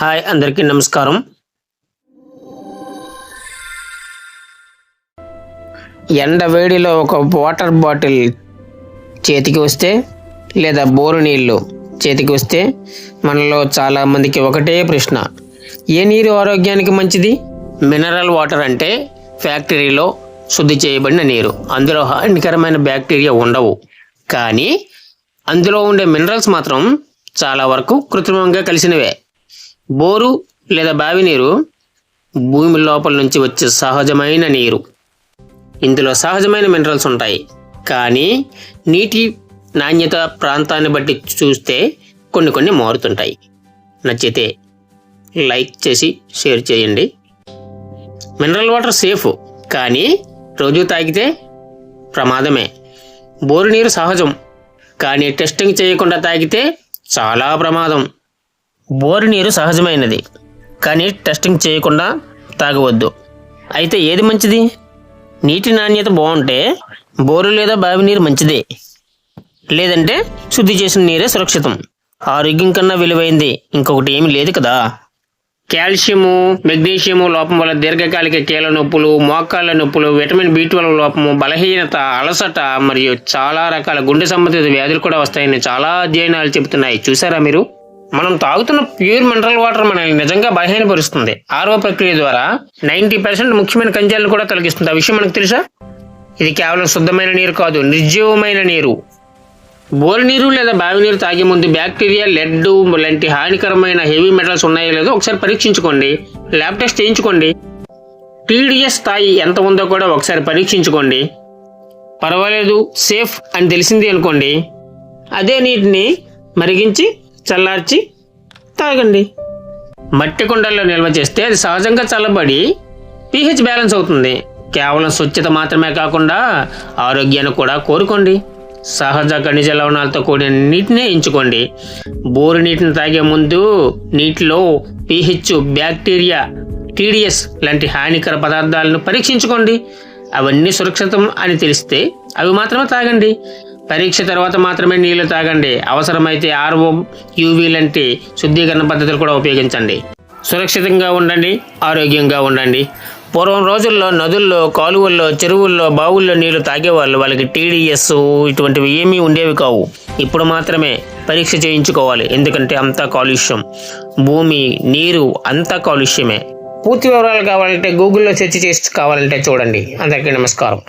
Hi అందరికీ నమస్కారం. ఎండ వేడిలో ఒక వాటర్ బాటిల్ చేతికి వస్తే లేదా బోరు నీళ్ళు చేతికి వస్తే మనలో చాలా మందికి ఒకటే ప్రశ్న ఏ నీరు ఆరోగ్యానికి మంచిది? మినరల్ వాటర్ అంటే ఫ్యాక్టరీలో శుద్ధి చేయబడిన నీరు. అందులో హానికరమైన బ్యాక్టీరియా ఉండవు. కానీ అందులో ఉండే మినరల్స్ మాత్రం చాలా వరకు కృత్రిమంగా కలిసినవే. బోరు లేదా బావి నీరు భూమి లోపల నుంచి వచ్చే సహజమైన నీరు. ఇందులో సహజమైన మినరల్స్ ఉంటాయి. కానీ నీటి నాణ్యత ప్రాంతాన్ని బట్టి చూస్తే కొన్ని కొన్ని మారుతుంటాయి. నచ్చితే లైక్ చేసి షేర్ చేయండి. మినరల్ వాటర్ సేఫ్ కానీ రోజు తాగితే ప్రమాదమే. బోరు నీరు సహజం కానీ టెస్టింగ్ చేయకుండా తాగితే చాలా ప్రమాదం. బోరు నీరు సహజమైనది కానీ టెస్టింగ్ చేయకుండా తాగవద్దు. అయితే ఏది మంచిది? నీటి నాణ్యత బాగుంటే బోరు లేదా బావి నీరు మంచిదే. లేదంటే శుద్ధి చేసిన నీరే సురక్షితం. ఆరోగ్యం కన్నా విలువైంది ఇంకొకటి ఏమీ లేదు కదా. కాల్షియము మెగ్నీషియము లోపం వల్ల దీర్ఘకాలిక కీళ్ళ నొప్పులు మోకాళ్ళ నొప్పులు విటమిన్ బి ట్వెల్వ్ లోపము బలహీనత అలసట మరియు చాలా రకాల గుండె సంబంధిత వ్యాధులు కూడా వస్తాయని చాలా అధ్యయనాలు చెబుతున్నాయి. చూసారా మీరు? మనం తాగుతున్న ప్యూర్ మినరల్ వాటర్ మనల్ని నిజంగా బలహీనపరుస్తుంది. ఆర్ఓ ప్రక్రియ ద్వారా నైంటీ పర్సెంట్ ముఖ్యమైన ఖనిజాలను కూడా తొలగిస్తుంది. ఆ విషయం మనకు తెలుసా? ఇది కేవలం శుద్ధమైన నీరు కాదు నిర్జీవమైన నీరు. బోరు నీరు లేదా బావి నీరు తాగే ముందు బ్యాక్టీరియా లెడ్ లాంటి హానికరమైన హెవీ మెటల్స్ ఉన్నాయో లేదో ఒకసారి పరీక్షించుకోండి. ల్యాబ్ టెస్ట్ చేయించుకోండి. టీడీఎస్ స్థాయి ఎంత ఉందో కూడా ఒకసారి పరీక్షించుకోండి. పర్వాలేదు సేఫ్ అని తెలిసింది అనుకోండి. అదే నీటిని మరిగించి చల్లార్చి తాగండి. మట్టి కుండల్లో నిల్వ చేస్తే అది సహజంగా చల్లబడి పీహెచ్ బ్యాలెన్స్ అవుతుంది. కేవలం స్వచ్ఛత మాత్రమే కాకుండా ఆరోగ్యాన్ని కూడా కోరుకోండి. సహజ ఖనిజ లవణాలతో కూడిన నీటినే ఎంచుకోండి. బోరు నీటిని తాగే ముందు నీటిలో పీహెచ్ బ్యాక్టీరియా టీడీఎస్ లాంటి హానికర పదార్థాలను పరీక్షించుకోండి. అవన్నీ సురక్షితం అని తెలిస్తే అవి మాత్రమే తాగండి. పరీక్ష తర్వాత మాత్రమే నీళ్ళు తాగండి. అవసరమైతే ఆర్ఓ యూవీ లాంటి శుద్ధీకరణ పద్ధతులు కూడా ఉపయోగించండి. సురక్షితంగా ఉండండి ఆరోగ్యంగా ఉండండి. పూర్వం రోజుల్లో నదుల్లో కాలువల్లో చెరువుల్లో బావుల్లో నీళ్ళు తాగేవాళ్ళు వాళ్ళకి టీడీఎస్ ఇటువంటివి ఏమీ ఉండేవి కావు. ఇప్పుడు మాత్రమే పరీక్ష చేయించుకోవాలి. ఎందుకంటే అంతా కాలుష్యం. భూమి నీరు అంతా కాలుష్యమే. పూర్తి వివరాలు కావాలంటే గూగుల్లో సెర్చ్ చేసి కావాలంటే చూడండి. అందరికీ నమస్కారం.